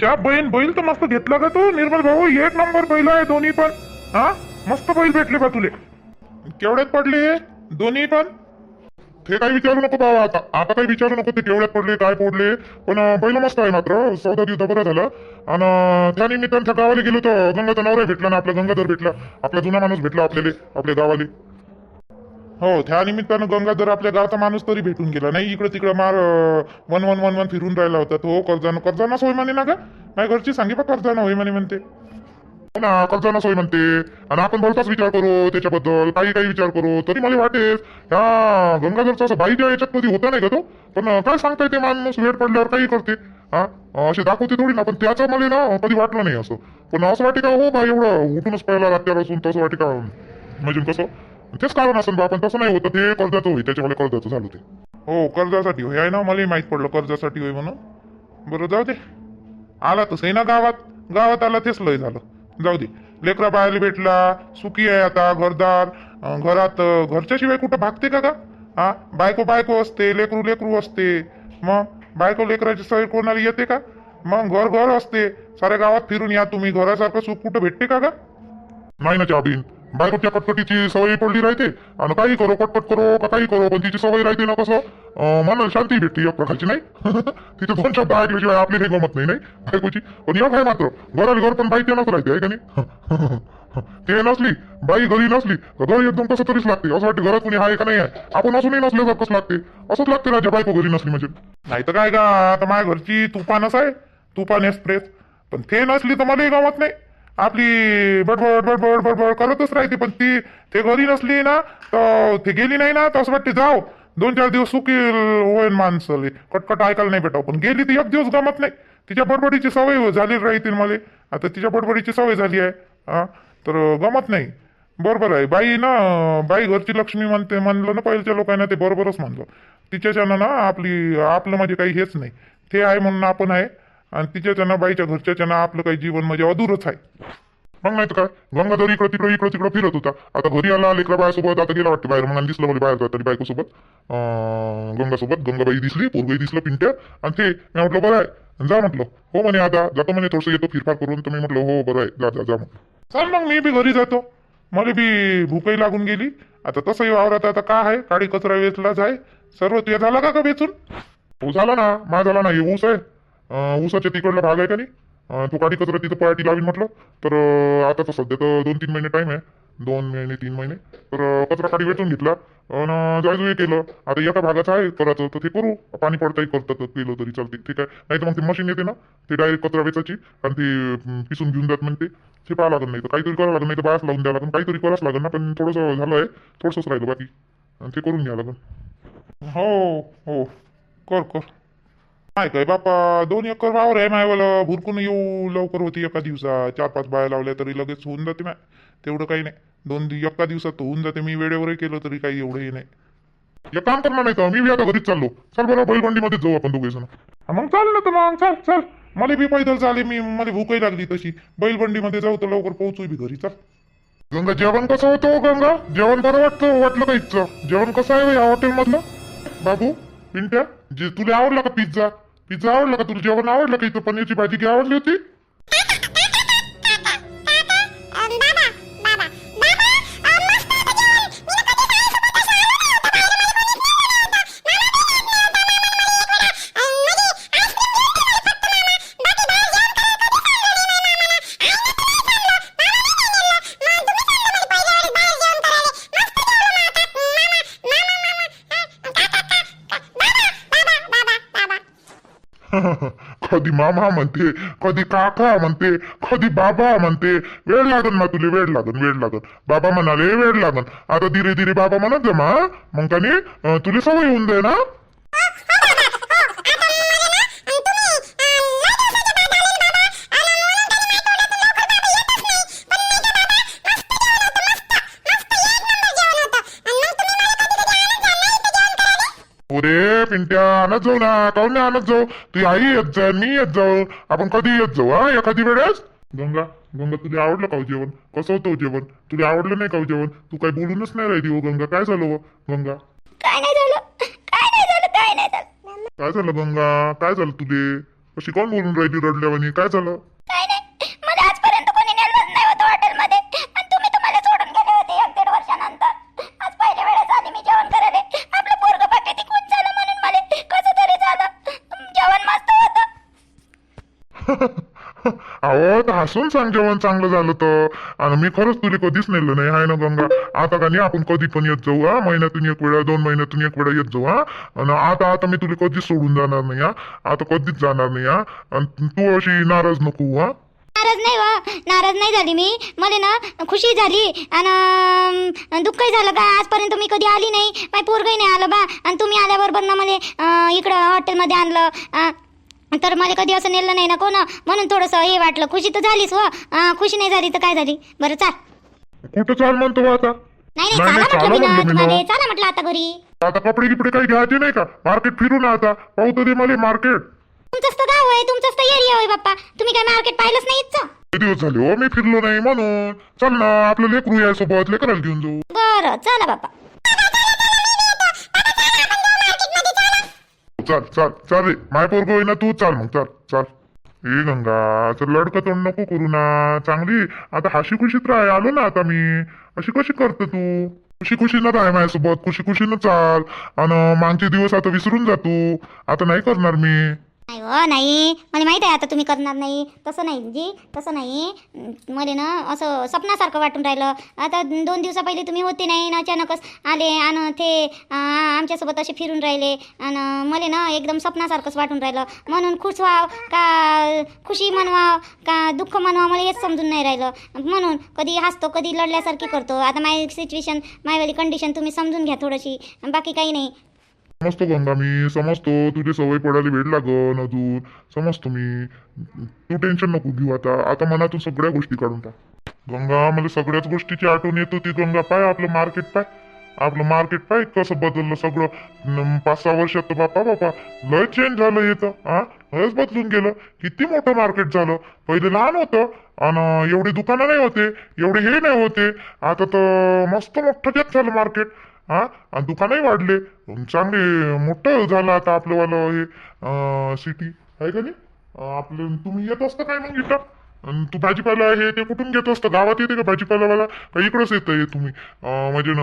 च्या बैल बैल तर मस्त घेतला का तू? निर्मल भाऊ एक नंबर बैल आहे दोन्ही पण. हा? मस्त बैल भेटले बा तुले. केवढ्यात पडले हे? दोन्ही पण? ते काही विचारू नको बाबा आता. आता काही विचारू नको ते केवढ्यात पडले काय पडले. पण बैल पहिलं मस्त आहे मात्र. सौदा दिवसा बरं झालं. आणि त्या निमित्तानं त्या गावाला गेलो तर गंगाचा नवरा भेटला ना आपला गंगाधर भेटला. आपला जुना माणूस भेटला आपल्याला आपल्या गावाले. हो त्या निमित्तानं गंगाधर आपल्या गावचा माणूस तरी भेटून गेला. नाही इकडे तिकडे मार वन वन वन वन फिरून राहिला होता तो. कर्जानं कर्जानाच होय म्हणे ना का माझ्या घरची सांगे बा होय म्हणे म्हणते. हो ना कर्जाना सोय म्हणते. आणि आपण बोलताच विचार करू त्याच्याबद्दल. काही काही विचार करू. तरी मला वाटे ह्या गंगाधरचा असं बाईच्या याच्यात कधी होता नाही का तो? पण काय सांगताय ते माणूस? वेळ पडल्यावर काही करते. हा? असे दाखवते थोडी ना पण त्याचं मला ना कधी वाटलं नाही असं. पण असं वाटे का हो भाई एवढं उठूनच पहिला रात्याला असून तसं वाटे का म्हणजे कसं? तेच कारण असेल बा पण तसं नाही होतं. ते कर्जाचं होई त्याच्यामुळे कर्जाचं झालं ते. हो कर्जासाठी होय. आहे ना मलाही माहीत पडलं कर्जासाठी होय म्हणून. बरं जाऊ दे. आला तसंही ना गावात गावात आला तेच लय झालं. जाऊ दे. लेकरा बाहेर भेटला सुखी आहे आता घरदार. घरात घरच्याशिवाय कुठं भागते का का? हा? बायको बायको असते लेकरू लेकरू असते. मग बायको लेकराची सवय कोणाला येते का? मग घर घर असते. साऱ्या गावात फिरून या तुम्ही. घरासारखं सुख कुठं भेटते का का? नाही ना चाबीन. बायकोच्या कटकटीची सवय पडली राहते. आणि काही करो कटकट करो का काही करो पण तिची सवय राहते ना कसं? मला शांती भेटते एक प्रकारची नाही? तिचे दोन शब्द ऐकल्याशिवाय आपली काही गमत नाही नाही? बायकोची. पण एक आहे मात्र घराला घर पण बाई तेनच राहते आहे का नाही? ते नसली बाई घरी नसली तर घर एकदम कसं तरीच लागते. असं वाटतं घरात कुणी आहे का नाही आहे? आपण असूनही नसल्यासारखंच लागते. असंच लागते राजा बायको घरी नसली म्हणजे. नाही तर काय का आता माझ्या घरची तुफानच आहे. तुफान एक्सप्रेस पण ते नसली तर मलाही गमत नाही. आपली बडबड बडबड बडबड करतच राहते पण ती ते घरी नसली ना तर ते गेली नाही ना तर असं वाटते जाव दोन चार दिवस सुखी होईल माणसं कटकट ऐकायला नाही भेटावं. पण गेली ती एक दिवस गमत नाही. तिच्या बडबडीची सवय झाली राहते मला. आता तिच्या बडबडीची सवय झाली आहे हा तर गमत नाही. बरोबर आहे. बाई ना बाई घरची लक्ष्मी म्हणते म्हणलं ना पहिल्याच्या लोकांना ते बरोबरच म्हणलं. तिच्याच्यानं ना आपली आपलं म्हणजे काही हेच नाही. ते आहे म्हणून आपण आहे. आणि तिच्याच्यानं बाईच्या घरच्याच्यानं आपलं काही जीवन म्हणजे अधूरच आहे. मग नाही तर काय? गंगाधर इकडं तिकडं इकडं तिकडं फिरत होता. आता घरी आला लेकरा बायासोबत आता गेला वाटतं बाहेर म्हणून दिसलं मला बाहेर जाताना बायकोसोबत. अं, गंगासोबत. गंगाबाई दिसली पोरगाई दिसलं पिंट्या. आणि ते मी म्हटलं बरं आहे. जा म्हटलं हो म्हणे आता जातो म्हणे थोडंसं येतो फिरफार करून. तर मी म्हटलं हो बरं आहे जा जा जा मग चल मग मी बी घरी जातो. मला बी भूकही लागून गेली. आता तसंही वावरात आता काय आहे? काळी कचरा वेचलाच आहे. सर्व तुझ्या झाला का का वेचून हो झाला ना. माझा झाला ना. हे ऊस आहे. ऊसाच्या तिकडला भाग आहे का नाही? तो काठी कचरा तिथं पार्टी लावीन म्हटलं. तर आता तर सध्या तर दोन तीन महिने टाईम आहे. दोन महिने तीन महिने. तर कचरा काठी वेचून घेतला. आणि जायजोय केलं. आता एका भागाचं आहे करायचं तर ते करू. पाणी पडताही करतात केलं तरी चालते ठीक आहे नाही तर मग ते मशीन येते ना ते डायरेक्ट कचरा वेचायची. आणि ते पिसून घेऊन जात म्हणते. ते पाहा लागत नाही. तर काहीतरी करावं लागत नाही तर बायाच लावून द्यावं लागेल काहीतरी करावंच लागेल ना पण थोडंसं झालं आहे थोडंसंच राहिलं बाकी. आणि ते करून घ्यावं लागेल हो हो. कर कर. नाही काय बापा दोन एकर वावर आहे मायवाला भुरकून येऊ लवकर होती एका दिवसात. चार पाच बाया लावल्या तरी लगेच होऊन जाते माय. तेवढं काही नाही. दोन दि- एका दिवसात होऊन जाते. मी वेळेवरही केलं तरी काही एवढंही नाही. एक काम करणार नाही तर मी बी आता घरीच चाललो. चल बरं बैलबंडीमध्येच जाऊ आपण दोघे जण मग चाल ना तर मग. चल चल. मला बी पैदल चाले. मी मला भूकही लागली तशी. बैलबंडीमध्ये जाऊ तर लवकर पोहोचू बी घरी. चल. गंगा जेवण कसं होतं हो गंगा? जेवण बरं वाटतं? वाटलं का इथचं जेवण कसं आहे हो या हॉटेलमधलं बाबू पिंट्या जे तुला आवडला का पिझ्झा पिझ्झा आवडला का तुला? जेवण आवडलं का इथं पनीरची भाजी की आवडली होती? कधी मामा म्हणते कधी काका म्हणते कधी बाबा म्हणते वेळ लागन ना तुला वेळ लागन वेळ लागन बाबा म्हणाले वेळ लागन आता धीरे धीरे बाबा म्हणत जा मा मग का नाही अं, तुला सवय होऊन दे ना पिंट्या आणत जाऊ ना काऊन नाही आणत जाऊ तुझी आई येत जाय मी येत जाऊ. आपण कधी येत जाऊ हा? एखादी वेळेस? गंगा गंगा तुला आवडलं का हो जेवण? कसं होतं हो जेवण? तुला आवडलं नाही का हो जेवण? तू काही बोलूनच नाही राहिली हो गंगा. काय झालं गंगा? काय नाही झालं. काय नाही झालं काय नाही झालं. काय झालं गंगा? काय झालं तुले? अशी कोण बोलून राहिली रडल्यावानी? काय झालं? हसून सांग जेवण चांगलं झालं तर. आणि मी खरंच तुला कधीच नेलं नाही हाय ना गंगा? आता का नाही आपण कधी पण येत जाऊ हा? महिन्यातून एक वेळा दोन महिन्यातून एक वेळा येत जाऊ हा? आणि आता आता मी तुला कधीच सोडून जाणार नाही हा? आता कधीच जाणार नाही हा? आणि तू अशी नाराज नको हा? नाराज नाही वा नाराज नाही झाली मी. मला ना खुशी झाली आणि दुःखही झालं का? आजपर्यंत मी कधी आली नाही. माझी पोरगही नाही आलं बा. आणि तुम्ही आल्याबरोबर ना मला इकडं हॉटेलमध्ये आणलं तर मला कधी असं नेलं नाही ना कोण? म्हणून थोडंसं हे वाटलं. खुशी तर झालीच व अं, खुशी नाही झाली तर काय झाली? बरं चाल. कुठं चाल म्हणतो बा आता? नाही नाही, नाही नाही, चला म्हटलं चाला मी म्हणलं ना मी ना. तुम्हाला चला म्हटलं आता घरी. आता कपडे गिपडे काही घ्यायचे नाही का? मार्केट फिरू ना आता. पाहू तर दे मला मार्केट. तुमचंच तर गाव आहे तुमचंच तर एरिया होय बाप्पा. तुम्ही काय मार्केट पाहिलंच नाही इथचं? किती दिवस झाले हो मी फिरलो नाही म्हणून. चल ना आपलं लेकरू या सोबत लेकराला घेऊन जाऊ. बरं चला बाप्पा. चाल चाल चाल रे. माय पोरग होईना तू चाल मग चाल चाल. ए गंगा असं लडकं तोंड नको करू ना. चांगली आता हाशी खुशीत राह आलो ना आता मी. अशी कशी करतो तू? खुशी खुशीनं राह माझ्यासोबत खुशी खुशीनं चाल. आणि मागचे दिवस आता विसरून जातो आता नाही करणार मी. नाही हो नाही. मला माहीत आहे आता तुम्ही करणार नाही. तसं नाही जी तसं नाही. मला ना असं स्वप्नासारखं वाटून राहिलं. आता दोन दिवसा पहिले तुम्ही होते नाही ना अचानकच आले आणि ते आमच्यासोबत असे फिरून राहिले. आणि मला ना एकदम स्वप्नासारखंच वाटून राहिलं. म्हणून खुश व्हाव का खुशी मनवाव का दुःख मनवाव मला हेच समजून नाही राहिलं. म्हणून कधी हसतो कधी लढल्यासारखी करतो. आता माय सिच्युएशन माझीवाली कंडिशन तुम्ही समजून घ्या थोडीशी. बाकी काही नाही. समजतो गंगा मी समजतो तुझी सवय पडायला वेळ लागन अजून. समजतो मी. तू टेन्शन नको घेऊ आता. आता मनातून सगळ्या गोष्टी काढून टाक. गंगा मला सगळ्याच गोष्टीची आठवण येत होती. गंगा पाय आपलं मार्केट पाय. आपलं मार्केट पाय कसं बदललं सगळं. पाच सहा वर्षात बापा बापा लय चेंज झालं येतं हा लयच बदलून गेलं. किती मोठं मार्केट झालं. पहिले लहान होतं. आणि एवढे दुकानं नाही होते. एवढे हे नाही होते. आता तर मस्त मोठं जग झालं मार्केट हा? आणि दुकानही वाढले. चांगले मोठं झालं आता आपलंवालं हे सिटी आहे का नाही? आपलं तुम्ही येत असतं काय मग इथं? अन् तू भाजीपाला हे ते कुठून घेत असतं? गावात येते का भाजीपालावाला? का इकडंच येतं तुम्ही? म्हणजे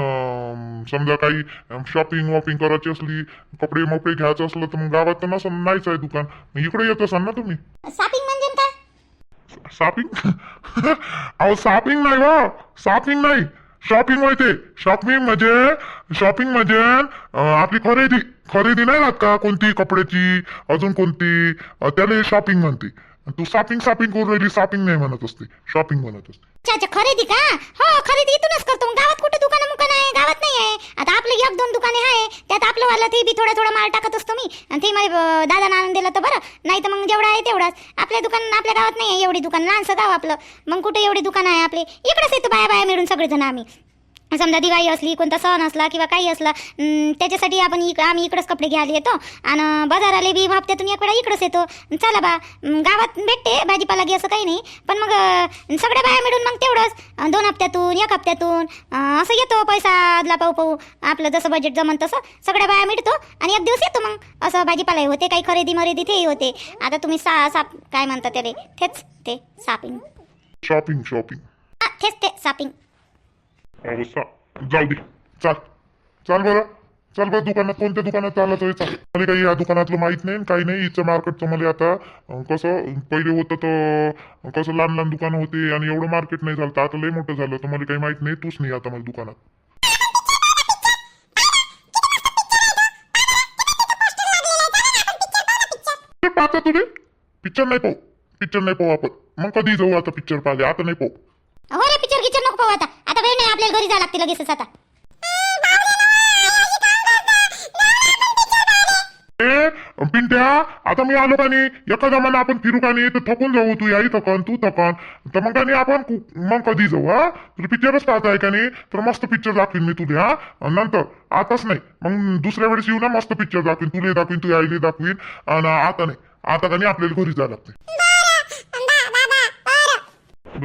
समजा काही शॉपिंग वॉपिंग करायची असली कपडे मपडे घ्यायचं असलं तर मग गावात तर नसं नाहीच आहे दुकान. इकडे येत असाल ना तुम्ही? शॉपिंग म्हणजे काय? शॉपिंग अहो शॉपिंग नाही हो. शॉपिंग नाही. शॉपिंग होते शॉपिंग म्हणजे शॉपिंग म्हणजे आपली खरेदी खरेदी नाही राहत का कोणती कपड्याची अजून कोणती? त्याला शॉपिंग म्हणते. तू शॉपिंग शॉपिंग करून राहिली शॉपिंग नाही म्हणत असते. शॉपिंग म्हणत असते. अच्छा खरेदी का? हो खरेदी इथूनच करतो. गावात कुठे दुकान मुकान आहे? गावात नाही आहे. आता आपले एक दोन दुकाने आहे. त्यात आपलं वाला ते बी थोडा थोडा माल टाकत असतो मी. आणि ते मला दादा आणून दिलं तर बरं. नाही तर मग जेवढं आहे तेवढाच. आपल्या दुकान आपल्या गावात नाही आहे एवढी दुकान लहानसं गाव आपलं. मग कुठे एवढी दुकान आहे आपले? इकडेच येतो बाया बाया मिळून सगळेजण आम्ही. समजा दिवाळी असली कोणता सण असला किंवा काही असला त्याच्यासाठी आपण इक आम्ही इकडंच कपडे घ्यायला येतो आणि बाजाराला बी हप्त्यातून एक वेळा इकडंच येतो. चला बा गावात भेटते भाजीपाला घे असं काही नाही पण मग सगळ्या बाया मिळून मग तेवढंच दोन हप्त्यातून एक हप्त्यातून असं येतो पैसा आदला पाहू पाहू आपलं जसं बजेट जमन तसं सगळ्या बाया मिळतो आणि एक दिवस येतो मग असं भाजीपालाही होते काही खरेदी मरेदी तेही होते. आता तुम्ही सा साप काय म्हणता त्याले तेच ते शॉपिंग शॉपिंग हा, तेच ते सापिंग. अहो सा जाऊ दे. चाल. चाल बरं. चल बरं दुकानात कोणत्या दुकानात चालायचं चाल. मला काही या दुकानातलं माहीत नाही आणि काही नाही. हिचं मार्केटचं मला आता अं, कसं पहिले होतं तर कसं लहान लहान दुकानं होते आणि एवढं मार्केट नाही झालं तर आता लय मोठं झालं तर मला काही माहीत नाही. तूच नाही आता मला दुकानात. पाहता तुझे पिक्चर नाही पाहू. पिक्चर नाही पाहू आपण. मग कधी जाऊ आता पिक्चर पाहिले आता नाही पाहू हो रे पिक्चर गिक्चर नको पाहू आता आता वेळ नाही आपल्याला घरी जायला लागते लगेचच आता. ए पिंट्या आता मी आलो का नाही? एका जमाना आपण फिरू का नाही? तर थकून जाऊ तू याही थकन तू थकन. तर मग का नाही आपण कु- मग कधी जाऊ हा? तुला पिक्चरच पाहता आहे का नाही? तर मस्त पिक्चर दाखवीन मी तुला हा? नंतर आताच नाही. मग दुसऱ्या वेळेस येऊ ना मस्त पिक्चर दाखवीन. तुला दाखवीन तू यायला दाखवीन. आणि आता नाही. आता का नाही आपल्याला घरी जायला लागते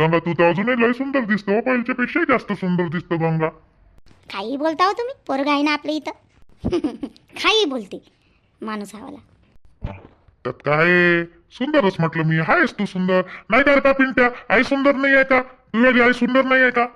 गंगा तू तर अजूनही लय सुंदर दिसतो हो, पहिल्याच्या पेक्षाही जास्त सुंदर दिसतो गंगा. काही बोलता हो तुम्ही? पोरगा आहे ना आपल्या इथं. काही बोलते माणूस हवाला. त्यात काय आहे? सुंदरच म्हटलं मी. आहेस तू सुंदर. नाही का रे का पिंट्या आई सुंदर नाही आहे का? तू वेळी आई सुंदर नाही आहे का?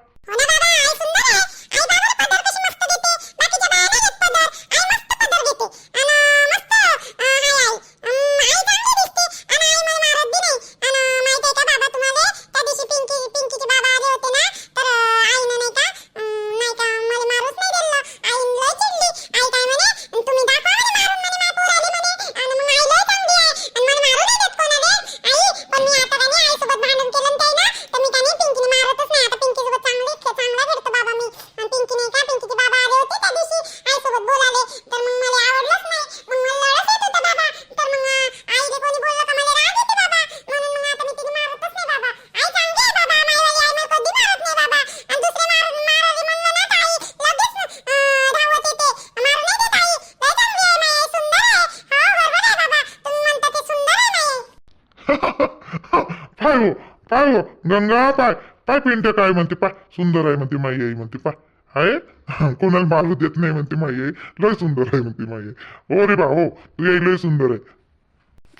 पाय पाय गंगा पाय पाय पिंट्या काय म्हणते पाय सुंदर आहे म्हणते माई आई म्हणते पाय. आहे? कोणाला मारू देत नाही म्हणते माई आई. लय सुंदर आहे म्हणते माई आई. हो रे बा हो. तू आई लय सुंदर आहे.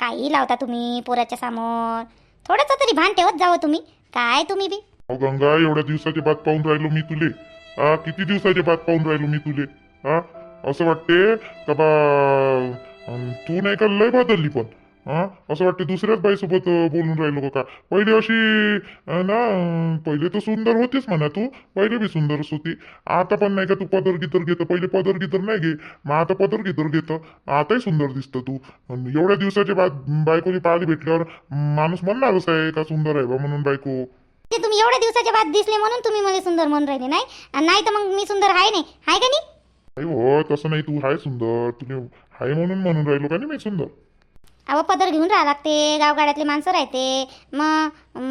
काही लावता तुम्ही पोराच्या समोर. थोडंसं तरी भान ठेवत जावं तुम्ही. काय तुम्ही बी? अहो गंगा एवढ्या दिवसाचे बात पाहून राहिलो मी तुले. हा किती दिवसाचे बात पाहून राहिलो मी तुले? हा असं वाटते का बा अं, तू नाही का लय बदलली पण? हा? असं वाटते दुसऱ्याच बाईसोबत बोलून राहिलो का पहिले अशी ना पहिले तर सुंदर होतीच म्हणा तू. पहिले बी सुंदरच होती. आता पण नाही का तू पदर गितर घेतो? पहिले पदर गितर नाही घे. मग आता पदर गितर घेतं? आताही सुंदर दिसतं तू. एवढ्या दिवसाच्या बाद बायकोची पाळी भेटल्यावर माणूस म्हणणारच आहे का सुंदर आहे बा म्हणून बायको? ते तुम्ही एवढ्या दिवसाच्या बाद दिसले म्हणून तुम्ही मला सुंदर म्हणून राहिले नाही? आणि नाही तर मग मी सुंदर आहे नाही. आहे का नाही? नाही हो तसं नाही. तू हाय सुंदर. तुला हाय म्हणून म्हणून राहिलो का नाही मी सुंदर? अहो पदर घेऊन राहा लागते. गावगाड्यातले माणसं राहते. मग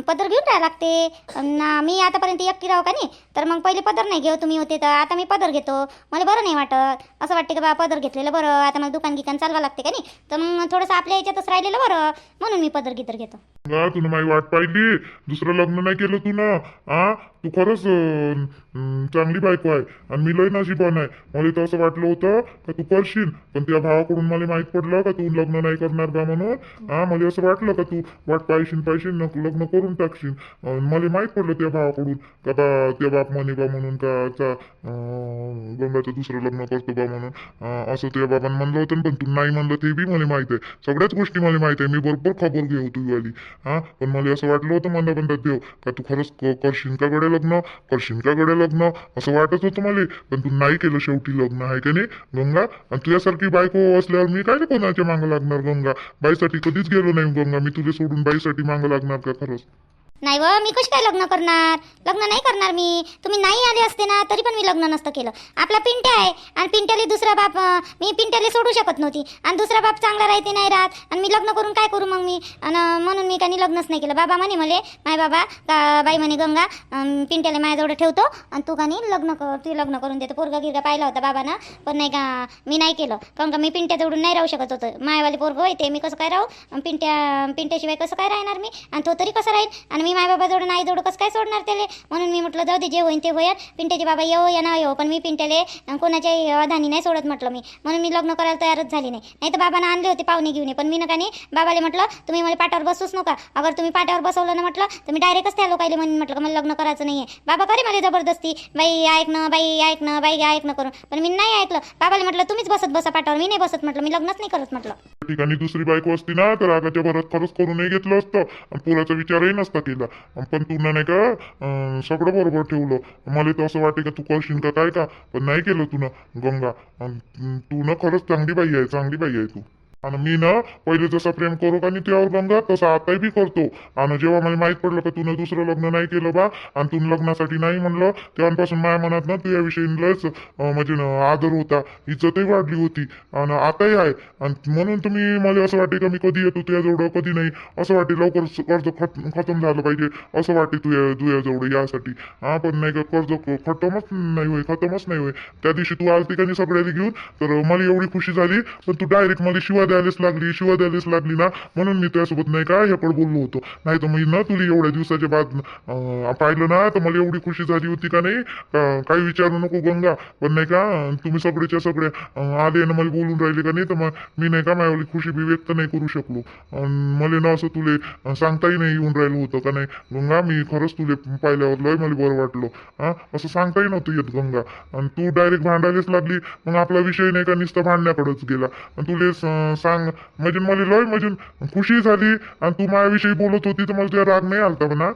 पदर घेऊन राहा लागते. ना मी आतापर्यंत एकटी राहू का नाही? तर मग पहिले पदर नाही घेऊ तुम्ही होते तर. आता मी पदर घेतो. मला बरं नाही वाटत. असं वाटते का बा पदर घेतलेलं बरं. आता मला दुकान गिकान चालवा लागते का नाही? तर मग थोडंसं आपल्या याच्यातच राहिलेलं बरं. म्हणून मी पदर गितर घेतो. ना तुला माझी वाट पाहिली. दुसरं लग्न नाही केलं तू ना आ? तू खरंच अं, अं, चांगली बायको आहे. आणि मी लय नशिबान आहे. मला तर असं वाटलं होतं का तू करशील. पण त्या भावाकडून मला माहीत पडलं का तू लग्न नाही करणार बा? म्हणून हा मला असं वाटलं का तू वाट पाहिशील पाहिशील न लग्न करून टाकशील मला माहीत पडलं त्या भावाकडून का बा त्या बाप म्हणे बा म्हणून का गंगाचं दुसरं लग्न करतो बा म्हणून. असं त्या बाबांनी म्हणलं होतं पण तू नाही म्हणलं ते बी मला माहीत आहे. सगळ्याच गोष्टी मला माहीत आहे. मी बरोबर खबर घेऊ तुझीवाली हां हा? पण मला असं वाटलं होतं मला पण देव का तू खरंच क- करशील का गड्या लग्न? करशील का गड्या लग्न? असं वाटत होतं मला. पण तू नाही केलं शेवटी लग्न आहे का नाही? गंगा? आणि तुझ्यासारखी बायको असल्यावर मी काय कोणाच्या मागं लागणार गंगा? बाईसाठी कधीच गेलो नाही गंगा. मी तुझे सोडून बाईसाठी मागं लागणार का खरंच? नाही व मी कशी काय लग्न करणार? लग्न नाही करणार मी. तुम्ही नाही आले असते ना तरी पण मी लग्न नसतं केलं. आपला पिंट्या आहे आणि पिंट्याला दुसरा बाप मी पिंट्याला सोडू शकत नव्हती. आणि दुसरा बाप चांगला राहते नाही राहत. आणि मी लग्न करून काय करू मग मी? आणि म्हणून मी काही लग्नच नाही केलं. बाबा म्हणे मले माय बाबा का बाई म्हणे गंगा पिंट्याला माझ्याजवळ ठेवतो. आणि तू का लग्न कर तू लग्न करून देतो पोरगा गिरगा पाहिला होता बाबानं. पण नाही का मी नाही केलं. कारण का मी पिंट्या जवळून नाही राहू शकत होतं. मायवाले पोरगं येते ते मी कसं काय राहू? पिंट्या पिंट्याशिवाय कसं काय राहणार मी? आणि तो तरी कसं राहील? आणि मी माय बाबा जोडून आई जोडू कसं काय सोडणार त्याले? म्हणून मी म्हटलं जाऊ दे जे होईन ते होईल. पिंट्याचे बाबा येऊ या ना येऊ पण मी पिंट्याले कोणाच्याही अधानी नाही सोडत म्हटलं मी. म्हणून मी लग्न करायला तयारच झाली नाही. नाही तर बाबांना आणले होते पाहुणे घेऊन पण मी नका नाही बाबाले म्हटलं तुम्ही मला पाटावर बसूच नका. अगर तुम्ही पाटावर बसवलं ना म्हटलं तर मी डायरेक्टच त्या लोकायले म्हणून म्हटलं मला लग्न करायचं नाही आहे बाबा करे मला जबरदस्ती. बाई ऐकणं बाई ऐकणं बाई ऐकणं करून. पण मी नाही ऐकलं. बाबाले म्हटलं तुम्हीच बसत बसा पाटावर मी नाही बसत म्हटलं. मी लग्नच नाही करत म्हटलं. ठिकाणी दुसरी बायको असती ना तर आगाच्या भरात खरंच करूनही घेतलं असतं. आणि पुराचा विचारही नसता केला. अन पण तू नाही का अं, सगळं बरोबर ठेवलं. मला तर असं वाटे का तू करशील का काय का? पण नाही केलं तू ना गंगा. अन तू ना खरंच चांगली बाई आहे चांगली बाई आहे तू. आणि मी ना पहिले जसं प्रेम करू का नाही त्यावर गंगा तसं आताही बी करतो. आणि जेव्हा मला माहीत पडलं का तू दुसरं लग्न नाही केलं बा आणि तू लग्नासाठी नाही म्हणलं तेव्हापासून माझ्या मनात ना तुझ्याविषयी लयच म्हणजे आदर होता इज्जतही वाढली होती. आणि आताही आहे. आणि म्हणून तुम्ही मला असं वाटे का मी कधी येतो तुझ्याजवळ कधी नाही? असं वाटे लवकर कर्ज खत खतम झालं पाहिजे. असं वाटे तुझ्या तुझ्याजवळ यासाठी. हा पण नाही का कर्ज खतमच नाही होय खतमच नाही होय. त्या दिवशी तू आलती का नाही सगळ्याला घेऊन? तर मला एवढी खुशी झाली पण तू डायरेक्ट मला शिवाय द्यायलाच लागली शिवा द्यायलाच लागली ना? म्हणून मी तुझ्यासोबत नाही का ह्याकडे बोललो होतो. नाही तर मी ना तुला एवढ्या दिवसाच्या बाद पाहिलं ना तर मला एवढी खुशी झाली होती का नाही? काही विचारू नको गंगा पण नाही का तुम्ही सगळेच्या सगळे आले ना मला बोलून राहिले का नाही तर मग मी नाही का माझ्या खुशी बी व्यक्त नाही करू शकलो. मला ना असं तुले सांगताही नाही येऊन राहिलं होतं का नाही? गंगा मी खरंच तुले पाहिल्यावर लय मला बरं वाटलं. हा असं सांगताही नव्हतं येत गंगा. आणि तू डायरेक्ट भांडायलाच लागली मग आपला विषय नाही का नुसतं भांडण्याकडेच गेला. आणि तुले सांग. म्हणजे मला लय म्हणजे खुशी झाली आणि तू माझ्याविषयी बोलत होती तर मला राग नाही आलता म्हणा.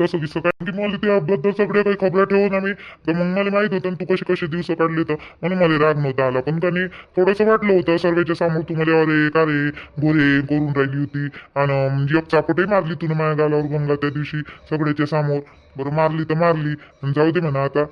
तसं किस्सं काय की मला त्याबद्दल सगळ्या काही खबऱ्या ठेवून आम्ही तर मग मला माहीत होतं तू कसे कसे दिवस काढले तर. म्हणून मला राग नव्हता आला. पण त्यांनी थोडंसं वाटलं होतं सर्वेच्या समोर तू मला अरे का रे गोरे करून राहिली होती. आणि म्हणजे एक चापटही मारली तुला माझ्या गालावर गंगा त्या दिवशी सगळ्याच्या समोर. बरं मारली तर मारली. आणि जाऊ दे म्हणा आता.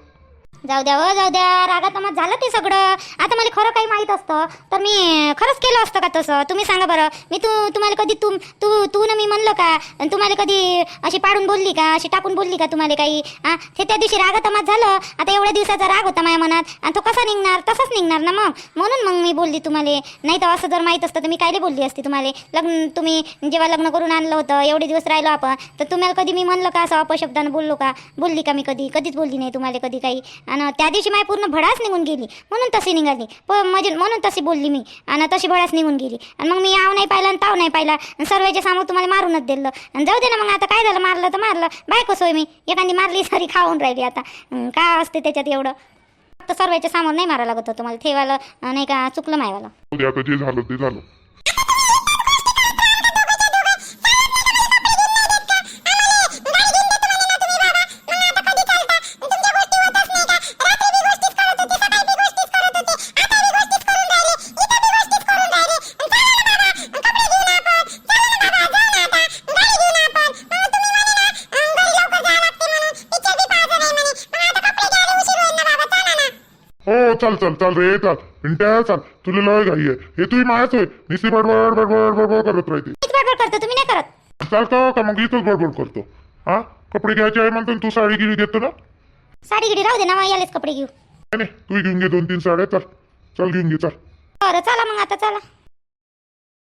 जाऊ द्या हो, जाऊ द्या. रागात मग झालं ते सगळं. आता मला खरं काही माहीत असतं. तर मी खरंच केलं असतं का तसं? तुम्ही सांगा बरं. मी तू तुम्हाला कधी तुम तू तू ना मी म्हणलं का? आणि तुम्हाला कधी अशी पाडून बोलली का? अशी टाकून बोलली का तुम्हाला काही? हा ते त्या दिवशी रागात मग झालं. आता एवढ्या दिवसाचा राग होता माझ्या मनात. आणि तो कसा निघणार? तसाच निघणार ना मग? म्हणून मग मी बोलली तुम्हाला. नाही तर असं जर माहीत असतं तर मी कायले बोलली असती तुम्हाला? लग्न तुम्ही जेव्हा लग्न करून आणलं होतं एवढे दिवस राहिलो आपण तर तुम्हाला कधी मी म्हणलं का? असं अपशब्दानं बोललो का? बोलली का मी कधी? कधीच बोलली नाही तुम्हाला कधी काही. आणि त्या दिवशी माझी पूर्ण भडास निघून गेली. म्हणून तशी निघाली. प म्हणजे म्हणून तशी बोलली मी. आणि तशी भडास निघून गेली. आणि मग मी आव नाही पाहिला आणि ताव नाही पाहिला. आणि सर्वांच्या समोर तुम्हाला मारूनच दिलं. आणि जाऊ दे ना मग आता काय झालं? मारलं तर मारलं. बायको सोय मी. एखादी मारली सारी खाऊन राहिली आता. काय असते त्याच्यात एवढं? फक्त सर्वांच्या समोर नाही मारा लागत होतं. मला ठेवायला नाही का चुकलं मायवाला. आता जे झालं ते झालं. चल चल चल रे चल. पिंट्या चल. तुला लय घाई आहे. हे तुझी मायाच होय. निस्ती बडबड बडबड बडबड करत राहते. मीच बडबड करतो? तुम्ही नाही करत. चाल का का मग इथंच बडबड करतो? हा? कपडे घ्यायचे आहे म्हणतो तू साडी गिरी देतो ना? साडी गिडी राहू दे ना मग यालेच कपडे घेऊ. नाही नाही, तू घेऊन घे दोन तीन साड्या. चल. चल घेऊन घे चल. बरं चला मग आता चला.